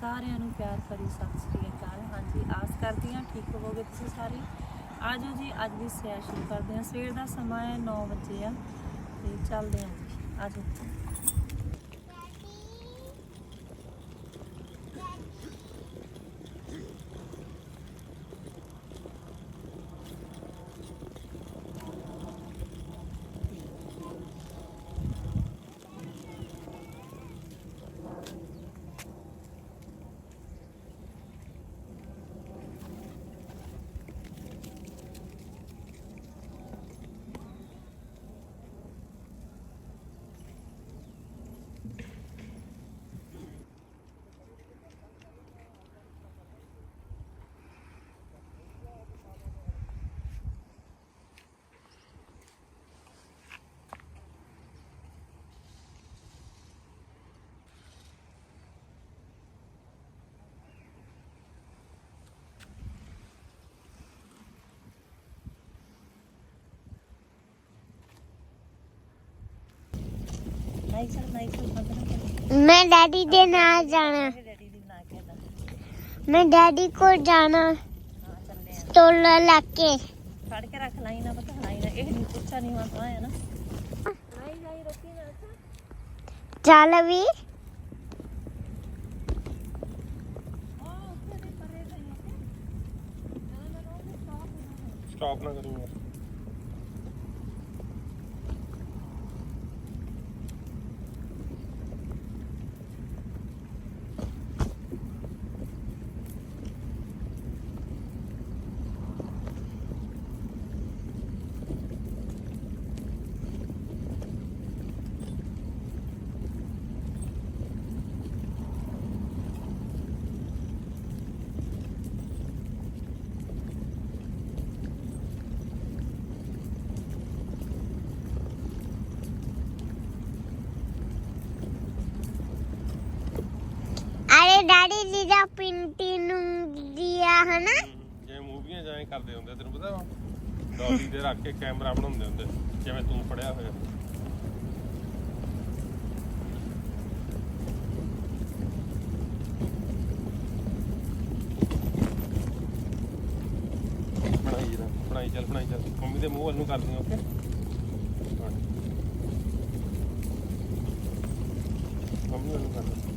ਸਾਰਿਆਂ ਨੂੰ ਪਿਆਰ ਭਰੀ ਸਤਿ ਸ੍ਰੀ ਅਕਾਲ। ਹਾਂਜੀ, ਆਸ ਕਰਦੀ ਹਾਂ ਠੀਕ ਹੋਵੋਗੇ ਤੁਸੀਂ ਸਾਰੇ। ਆਜੋ ਜੀ, ਅੱਜ ਦੀ ਸੈਰ ਸ਼ੁਰੂ ਕਰਦੇ ਹਾਂ। ਸਵੇਰ ਦਾ ਸਮਾਂ ਹੈ 9 ਵਜੇ ਆ, ਤੇ ਚੱਲਦੇ ਹਾਂ ਜੀ। ਆਜੋ ਨਾ ਮੈਂ ਡੈਡੀ ਕੋਲ ਜਾਣਾ। ਹਾਂ ਚੱਲਦੇ ਆ ਸਟੋਲਾ ਲਾ ਕੇ। ਫੜ ਕੇ ਰੱਖ ਲਾਈ ਨਾ ਪਤਾ ਹਲਾਈ ਨਾ ਇਹ ਨਹੀਂ ਪੁੱਛਾ ਨਹੀਂ ਹੁੰਦਾ ਹੈ ਨਾ ਨਹੀਂ ਨਹੀਂ ਰੋਕੀ ਨਾ ਚੱਲ ਵੀ। ਸਟਾਪ ਨਾ ਕਰੀ ਯਾਰ ਅਰੇ ਡੈਡੀ ਜੀ ਦਾ ਪਿੰਟੀ ਨੂੰ ਦਿਆ ਹਨਾ? ਜਿਵੇਂ ਮੂਵੀਆਂ ਜਾਂ ਐਂ ਕਰਦੇ ਹੁੰਦੇ ਤੈਨੂੰ ਪਤਾ ਵਾ? ਡੌਲੀ ਤੇ ਰੱਖ ਕੇ ਕੈਮਰਾ ਬਣਾਉਂਦੇ ਹੁੰਦੇ, ਜਿਵੇਂ ਤੂੰ ਫੜਿਆ ਹੋਇਆ। ਬਣਾਈ ਜਰਾ, ਬਣਾਈ ਚੱਲ ਬਣਾਈ ਚੱਲ। ਮੰਮੀ ਦੇ ਮੂੰਹ ਵੱਲ ਨੂੰ ਕਰਦੀ ਓਕੇ ਮੰਮੀ ਵੱਲ ਨੂੰ ਕਰ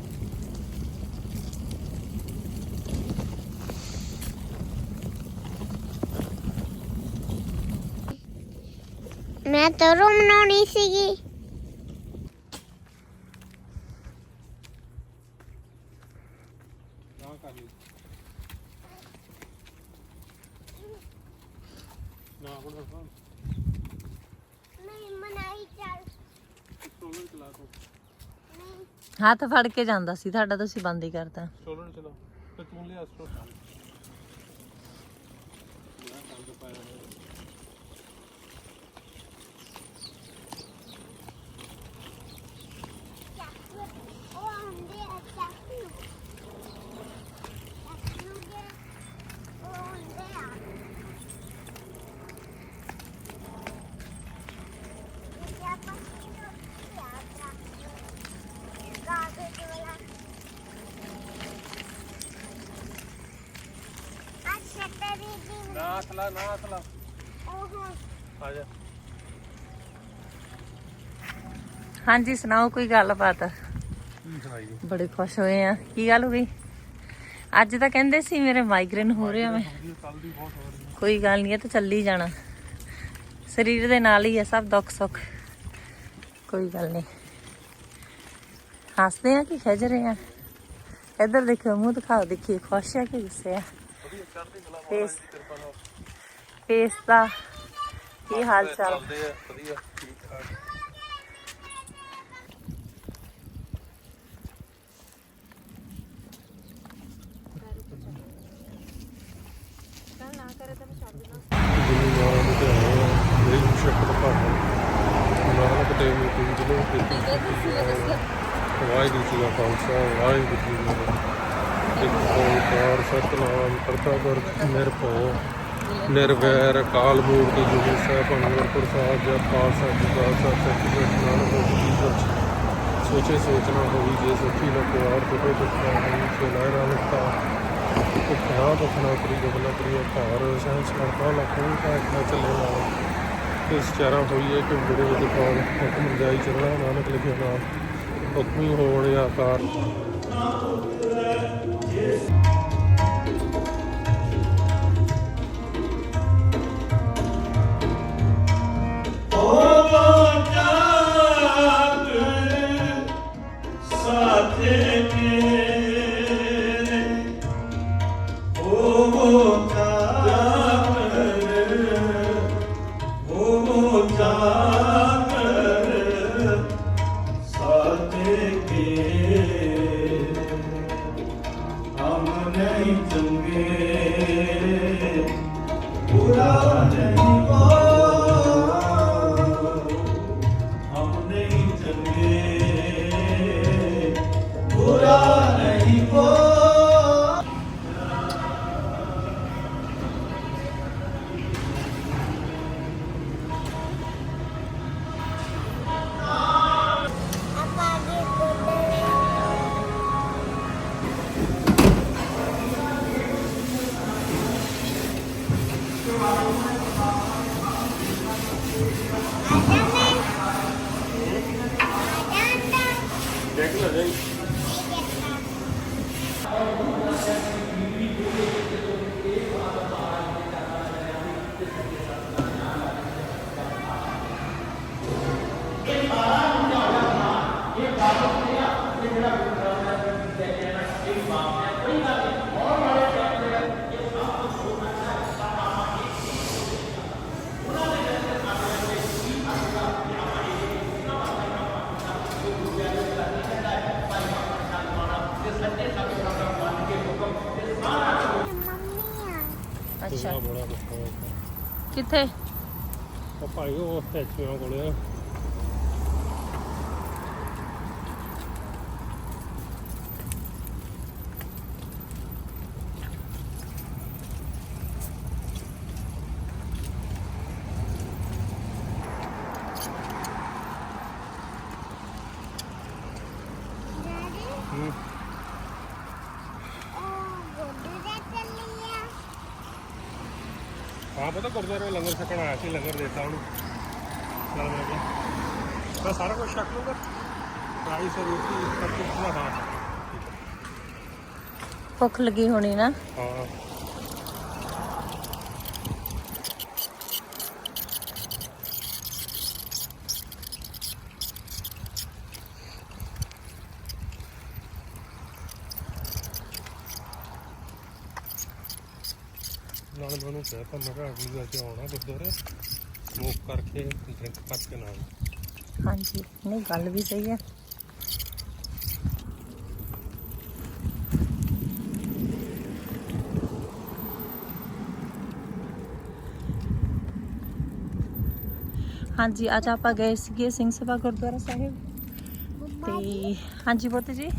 ਮੈਂ ਤਰੋਂ ਬਣਾਉਣੀ ਸੀਗੀ। ਨਾ ਕਰ ਲਈ ਨਾ ਹੁਣ ਰਸਾ ਨਹੀਂ ਮਨਾਈ ਚੱਲ। ਸੋਲਰ ਚਲਾ ਤੂੰ ਹੱਥ ਫੜ ਕੇ ਜਾਂਦਾ ਸੀ ਤੁਹਾਡਾ ਤੁਸੀਂ ਬੰਦ ਹੀ ਕਰਤਾ। ਸੋਲਰ ਚਲਾ ਤੇ ਤੂੰ ਲਿਆ ਸਟੋ ਮੇਰਾ ਕੰਮ ਪਾਇਆ ਹੋਇਆ ਉਹ ਆਂਦੇ ਆ ਚਾਕੂ ਚਾਕੂ ਦੇ ਉਹ ਆਂਦੇ ਆ ਇਹ ਆਪਾਂ ਕਿਹਨੂੰ ਯਾਤਰਾ ਕਾਗਜ਼ ਵਾਲਾ ਅੱਛਾ ਤੇਰੀ ਦੀ ਨਾ ਥਲਾ ਨਾ ਥਲਾ ਉਹ ਆ ਜਾ। ਹਾਂਜੀ ਸੁਣਾਓ ਕੋਈ ਗੱਲਬਾਤ? ਬੜੇ ਖੁਸ਼ ਹੋਏ ਆ। ਕੀ ਗੱਲ ਹੋ ਗਈ? ਅੱਜ ਤਾਂ ਕਹਿੰਦੇ ਸੀ ਮੇਰੇ ਮਾਈਗ੍ਰੇਨ ਹੋ ਰਿਹਾ ਮੈਂ। ਕੋਈ ਗੱਲ ਨਹੀਂ, ਇਹ ਤਾਂ ਚੱਲੀ ਜਾਣਾ। ਸਰੀਰ ਦੇ ਨਾਲ ਹੀ ਹੈ ਸਭ ਦੁੱਖ ਸੁੱਖ। ਕੋਈ ਗੱਲ ਨਹੀਂ। ਹੱਸਦੇ ਆ ਕਿ ਖਿਜ ਰਹੇ ਆ? ਇੱਧਰ ਦੇਖੋ, ਮੂੰਹ ਦਿਖਾਓ, ਦੇਖੀਏ, ਖੁਸ਼ ਆ ਕਿ ਗੁੱਸੇ ਆ? ਫੇਸ ਫੇਸ ਦਾ ਕੀ ਹਾਲ ਚਾਲ ਚੱਲਦੇ ਆ ਵਧੀਆ ਠੀਕ ਠਾਕ ਜਿੰਨੀ ਮਾਰਾਂ ਨੂੰ ਤੇ ਆਇਆ ਮੇਰੀ ਸ਼ਕਲ ਭਾਣਾ ਨਾਨਕ ਦੇਵ ਜੀ ਦੀ ਜਿਹਨੂੰ ਕੀਤੀ ਵਾਹਿਗੁਰੂ ਜੀ ਕਾ ਖਾਲਸਾ ਵਾਹਿਗੁਰੂ ਜੀ ਕੀ ਫਤਿਹ ਇੱਕ ਓੰਕਾਰ ਸਤਨਾਮ ਕਰਤਾ ਪੁਰਖ ਨਿਰਭਉ ਨਿਰਵੈਰ ਅਕਾਲ ਮੂਰਤ ਜੁਗੀ ਸਾਹਿਬ ਅਨੰਦਪੁਰ ਸਾਹਿਬ ਜਪ ਪਾਤਸ਼ਾਹ ਜੀ ਦਾ ਸਤਿ ਸ੍ਰੀ ਅਕਾਲ ਨਾਨਕ ਹੋਸੀ ਸੋਚੇ ਸੋਚਣਾ ਹੋਈ ਜੇ ਸੋਚੀ ਨਾ ਔਰ ਕਿਤੇ ਦੁਖਣਾ ਹੋਈ ਜੇ ਲਹਿਰਾ ਲੁਕਤਾ ਭੁੱਖਣਾ ਭੁੱਖਣਾ ਕਰੀ ਜਬਨਾ ਕਰੀ ਭਾਰ ਸਹਿ ਸਣਾ ਲੱਖੋਂ ਕਾ ਇਤਨਾ ਚੱਲੇ ਨਾਲ ਇਸ ਚਾਰਾ ਹੋਈਏ ਕਿ ਬੁੜੇ ਦੇ ਹੁਕਮ ਜਾਈ ਚੱਲਣਾ ਨਾਨਕ ਲਿਖਿਆ ਨਾਮ ਹੁਕਮੀ ਹੋਣ ਆਕਾਰ ਨਹੀਂ ਅੱਛਾ ਕਿੱਥੇ? ਉਹ ਭਾਈ ਉਹ ਸਟੈਚੂਆਂ ਕੋਲੇ ਆ ਹੂੰ। ਹਾਂ ਪਤਾ ਗੁਰਦੁਆਰੇ ਲੰਗਰ ਛਕਣ ਆਇਆ ਸੀ ਲੰਗਰ ਦੇਤਾ ਉਹਨੂੰ। ਨਾਲ ਮੈਂ ਕਿਹਾ ਮੈਂ ਸਾਰਾ ਕੁਝ ਛਕ ਲੂੰਗਾ ਪ੍ਰਾਈਸ ਰੋਟੀ ਸਭ ਕੁਝ ਪੂਰਾ ਹਾਂ ਭੁੱਖ ਲੱਗੀ ਹੋਣੀ ਨਾ। ਹਾਂ। ਨਾਲ ਮੈਨੂੰ ਕਹਿਤਾ ਮੈਂ ਕਿਹਾ ਅਗਲੀ ਵਾਰ ਜੇ ਆਉਣਾ ਗੁਰਦੁਆਰੇ। ਸਮੋਕ ਕਰਕੇ ਡਰਿੰਕ ਕਰਕੇ ਨਾ ਹਾਂਜੀ, ਨਹੀਂ, ਗੱਲ ਵੀ ਸਹੀ ਹੈ। ਹਾਂਜੀ, ਅੱਜ ਆਪਾਂ ਗਏ ਸੀਗੇ ਸਿੰਘ ਸਭਾ ਗੁਰਦੁਆਰਾ ਸਾਹਿਬ। ਤੇ, ਹਾਂਜੀ ਬੋਤੇ ਜੀ।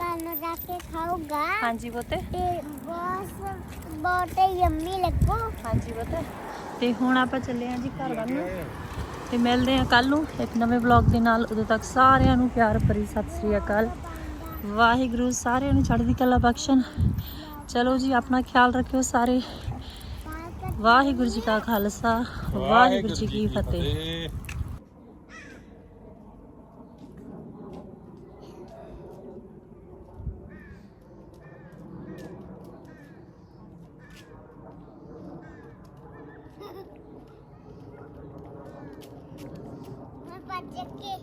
ਕਾਨੂੰ ਜਾ ਕੇ ਖਾਊਗਾ। ਹਾਂਜੀ ਬੋਤੇ ਤੇ ਬਹੁਤ ਬਹੁਤ ਯੰਮੀ ਲੱਗੋ। ਹਾਂਜੀ ਬੋਤੇ ਤੇ ਹੁਣ ਆਪਾਂ ਚੱਲੇ ਆਂ ਜੀ ਘਰ ਵੱਲ। ਨੂੰ ਤੇ ਮਿਲਦੇ ਆਂ ਕੱਲ ਨੂੰ ਇੱਕ ਨਵੇਂ ਵਲੌਗ ਦੇ ਨਾਲ। ਉਦੋਂ ਤੱਕ ਸਾਰਿਆਂ ਨੂੰ ਪਿਆਰ ਭਰੀ ਸਤਿ ਸ੍ਰੀ ਅਕਾਲ। ਵਾਹਿਗੁਰੂ ਸਾਰਿਆਂ ਨੂੰ ਚੜ੍ਹਦੀ ਕਲਾ ਬਖਸ਼ਣ। ਚਲੋ ਜੀ ਆਪਣਾ ਖਿਆਲ ਰੱਖਿਓ ਸਾਰੇ। ਵਾਹਿਗੁਰੂ ਜੀ ਕਾ ਖਾਲਸਾ। ਵਾਹਿਗੁਰੂ ਜੀ ਕੀ ਫਤਿਹ। ਮੈਂ ਭੱਜ ਕੇ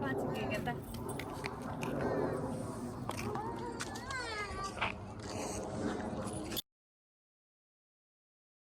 ਭੱਜ ਕੇ ਕਹਿੰਦਾ